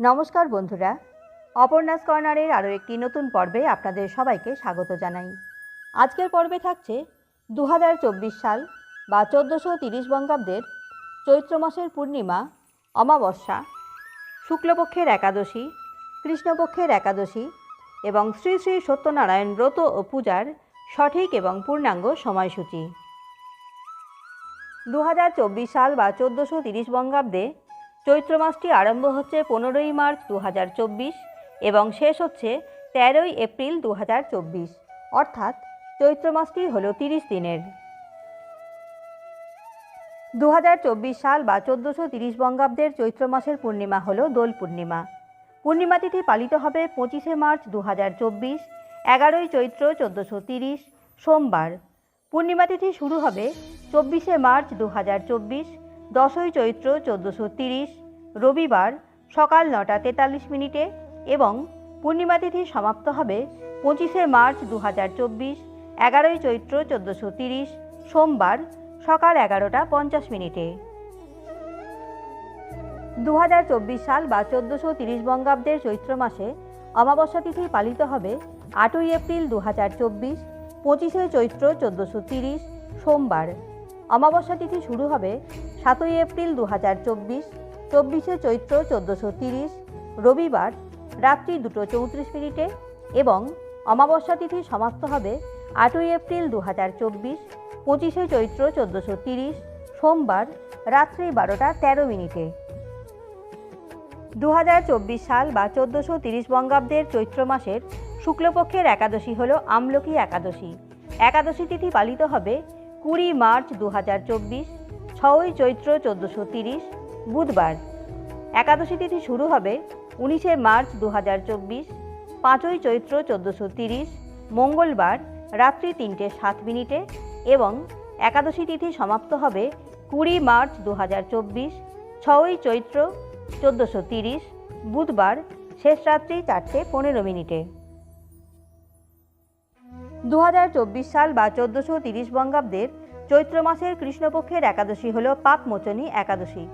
নমস্কার বন্ধুরা। অপর্ণাস কর্নারের আরও একটি নতুন পর্বে আপনাদের সবাইকে স্বাগত জানাই। আজকের পর্বে থাকছে দু হাজার চব্বিশ সাল বা চোদ্দোশো তিরিশ বঙ্গাব্দের চৈত্র মাসের পূর্ণিমা, অমাবস্যা, শুক্লপক্ষের একাদশী, কৃষ্ণপক্ষের একাদশী এবং শ্রী শ্রী সত্যনারায়ণ ব্রত ও পূজার সঠিক এবং পূর্ণাঙ্গ সময়সূচি। দু হাজার চব্বিশ সাল বা চোদ্দোশো তিরিশ বঙ্গাব্দে চৈত্র মাসটি আরম্ভ হচ্ছে পনেরোই মার্চ দু হাজার চব্বিশ এবং শেষ হচ্ছে তেরোই এপ্রিল দু হাজার চব্বিশ। অর্থাৎ চৈত্র মাসটি হল তিরিশ দিনের। দু হাজার চব্বিশ সাল বা চোদ্দোশো তিরিশ বঙ্গাব্দের চৈত্র মাসের পূর্ণিমা হল দোল পূর্ণিমা। পূর্ণিমা তিথি পালিত হবে পঁচিশে মার্চ দু হাজার চব্বিশ, এগারোই চৈত্র চোদ্দোশো তিরিশ, সোমবার। পূর্ণিমা তিথি শুরু হবে চব্বিশে মার্চ দু হাজার চব্বিশ দশই চৈত্র চোদ্দোশো তিরিশ, রবিবার সকাল নটা তেতাল্লিশ মিনিটে এবং পূর্ণিমা তিথি সমাপ্ত হবে পঁচিশে মার্চ দু হাজার চব্বিশ, এগারোই চৈত্র চোদ্দোশো তিরিশ, সোমবার সকাল এগারোটা পঞ্চাশ মিনিটে। দু হাজার চব্বিশ সাল বা চোদ্দোশো তিরিশ বঙ্গাব্দের চৈত্র মাসে অমাবস্যা তিথি পালিত হবে আটই এপ্রিল দু হাজার চব্বিশ, পঁচিশে চৈত্র চোদ্দোশো তিরিশ, সোমবার। অমাবস্যা তিথি শুরু হবে সাতই এপ্রিল দু হাজার চব্বিশ, চব্বিশে চৈত্র চোদ্দোশো তিরিশ, রবিবার রাত্রি দুটো চৌত্রিশ মিনিটে এবং অমাবস্যা তিথি সমাপ্ত হবে আটই এপ্রিল দু হাজার চব্বিশ, পঁচিশে চৈত্র চোদ্দোশো তিরিশ, সোমবার রাত্রি বারোটা তেরো মিনিটে। দু হাজার চব্বিশ সাল বা চোদ্দোশো তিরিশ বঙ্গাব্দের চৈত্র মাসের শুক্লপক্ষের একাদশী হল আমলকি একাদশী। একাদশী তিথি পালিত হবে কুড়ি মার্চ দু হাজার চব্বিশ, ছয়ই চৈত্র চোদ্দোশো তিরিশ, বুধবার। একাদশী তিথি শুরু হবে উনিশে মার্চ দু হাজার চব্বিশ, পাঁচই চৈত্র চোদ্দোশো তিরিশ, মঙ্গলবার রাত্রি তিনটে সাত মিনিটে এবং একাদশী তিথি সমাপ্ত হবে কুড়ি মার্চ দু হাজার চব্বিশ, ছয়ই চৈত্র চোদ্দোশো তিরিশ, বুধবার শেষ রাত্রি চারটে পনেরো মিনিটে। দু হাজার চব্বিশ সাল বা চোদ্দশো তিরিশ বঙ্গাব্দের চৈত্র মাসের কৃষ্ণপক্ষের একাদশী হল পাপমোচনী একাদশী।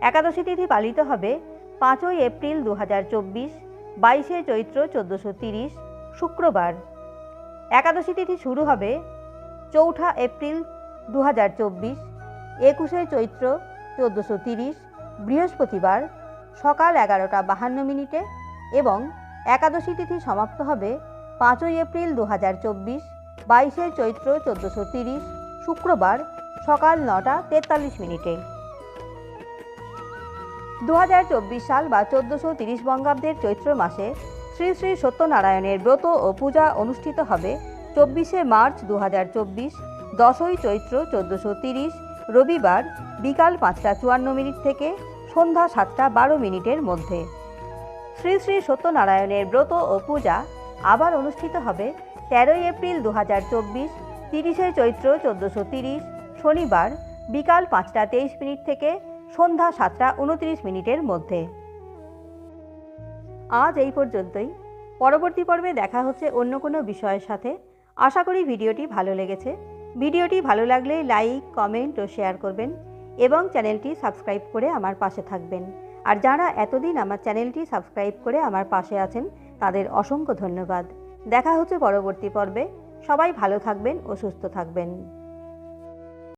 একাদশী তিথি পালিত হবে পাঁচই এপ্রিল দু হাজার চব্বিশ, বাইশে চৈত্র চোদ্দশো তিরিশ, শুক্রবার। একাদশী তিথি শুরু হবে চৌঠা এপ্রিল দু হাজার চব্বিশ, একুশে চৈত্র চোদ্দশো তিরিশ, বৃহস্পতিবার সকাল এগারোটা বাহান্ন মিনিটে এবং একাদশী তিথি সমাপ্ত হবে পাঁচই এপ্রিল দু হাজার চব্বিশ, বাইশে চৈত্র চোদ্দোশো তিরিশ, শুক্রবার সকাল নটা তেতাল্লিশ মিনিটে। দু হাজার চব্বিশ সাল বা চোদ্দোশো তিরিশ বঙ্গাব্দের চৈত্র মাসে শ্রী শ্রী সত্যনারায়ণের ব্রত ও পূজা অনুষ্ঠিত হবে চব্বিশে মার্চ দু হাজার চব্বিশ, দশই চৈত্র চোদ্দোশো তিরিশ, রবিবার বিকাল পাঁচটা চুয়ান্ন মিনিট থেকে সন্ধ্যা সাতটা বারো মিনিটের মধ্যে। শ্রী শ্রী সত্যনারায়ণের ব্রত ও পূজা আবার অনুষ্ঠিত হবে তেরোই এপ্রিল দু হাজার চব্বিশ, তিরিশে চৈত্র চোদ্দোশো তিরিশ, শনিবার বিকাল পাঁচটা তেইশ মিনিট থেকে সন্ধ্যা সাতটা উনত্রিশ মিনিটের মধ্যে। আজ এই পর্যন্তই। পরবর্তী পর্বে দেখা হচ্ছে অন্য কোনো বিষয়ের সাথে। আশা করি ভিডিওটি ভালো লেগেছে। ভিডিওটি ভালো লাগলে লাইক, কমেন্ট ও শেয়ার করবেন এবং চ্যানেলটি সাবস্ক্রাইব করে আমার পাশে থাকবেন। আর যারা এতদিন আমার চ্যানেলটি সাবস্ক্রাইব করে আমার পাশে আছেন তাদের অসংখ্য ধন্যবাদ। দেখা হচ্ছে পরবর্তী পর্বে। সবাই ভালো থাকবেন ও সুস্থ থাকবেন।